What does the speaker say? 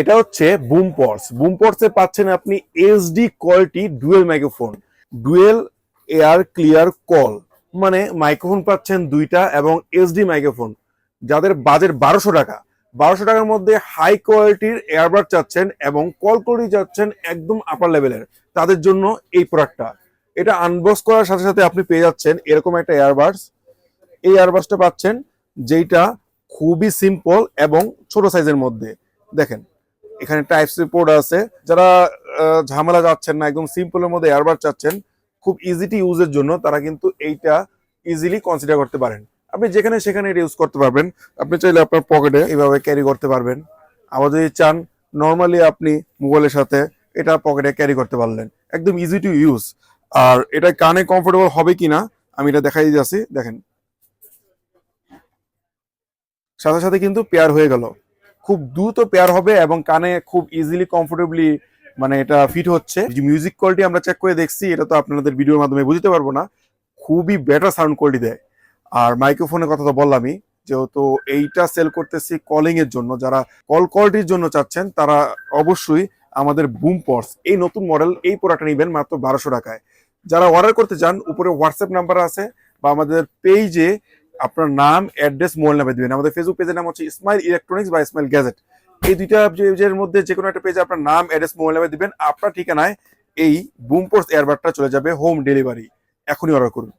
এটা হচ্ছে broom পর্স। Boom পাচ্ছেন আপনি HD quality dual microphone dual air clear call মানে মাইক্রোফোন পাচ্ছেন দুইটা এবং এইচডি মাইক্রোফোন যাদের বাজেট বারোশো টাকা। বারোশো টাকার মধ্যে হাই কোয়ালিটির এয়ারবাড চাচ্ছেন এবং কল কোয়ালিটি চাচ্ছেন একদম আপার লেভেলের তাদের জন্য এই প্রোডাক্টটা এটা আনবক্স করার সাথে সাথে আপনি পেয়ে যাচ্ছেন এরকম একটা এয়ারবাডস এই এয়ারবাডসটা পাচ্ছেন যেটা খুবই সিম্পল এবং ছোট সাইজের মধ্যে। দেখেন এখানে টাইপ সি পোর্ট আছে। যারা ঝামেলা যাচ্ছেন না, একদম সিম্পলের মধ্যে এয়ারবাড চাচ্ছেন, খুব ইজিটি ইউজের জন্য তারা কিন্তু এইটা ইজিলি কনসিডার করতে পারেন। আপনি যেখানে সেখানে এটা ইউজ করতে পারবেন। আপনি চাইলে আপনার পকেটে এইভাবে ক্যারি করতে পারবেন। আবার যদি চান নর্মালি আপনি মোবাইলের সাথে এটা পকেটে ক্যারি করতে পারলেন। একদম ইজি টু ইউজ আর এটা কানে কমফোর্টেবল হবে কিনা আমি এটা দেখাই যাচ্ছি। দেখেন। সাথে সাথে কিন্তু পেয়ার হয়ে গেল। খুব দ্রুত পেয়ার হবে এবং কানে খুব ইজিলি কমফোর্টেবলি মানে এটা ফিট হচ্ছে। যে মিউজিক কোয়ালিটি আমরা চেক করে দেখছি, এটা তো আপনাদের ভিডিওর মাধ্যমে বুঝতে পারব না। খুবই বেটার সাউন্ড কোয়ালিটি দেয়। আর মাইক্রোফোনের কথা তো বললামই, যেহেতু এইটা সেল করতেছি কলিং এর জন্য, যারা কল কোয়ালিটির জন্য চাচ্ছেন, তারা অবশ্যই আমাদের বুম পর্স এই নতুন মডেল এই প্রোডাক্টটা নেবেন মাত্র বারোশো টাকায়। যারা অর্ডার করতে চান, উপরে হোয়াটসঅ্যাপ নাম্বার আছে বা আমাদের পেজে আপনার নাম অ্যাড্রেস মোবাইল নাম্বার দিবেন। আমাদের ফেসবুক পেজের নাম হচ্ছে স্মাইল ইলেকট্রনিক্স বা স্মাইল গ্যাজেট এই দুইটা পেজের মধ্যে যে কোনো একটা পেজে আপনার নাম অ্যাড্রেস মোবাইল নাম্বার দিবেন। আপনার ঠিকানায় এই বুমপোর্স এয়ারবারটা চলে যাবে হোম ডেলিভারি এখনই অর্ডার করুন।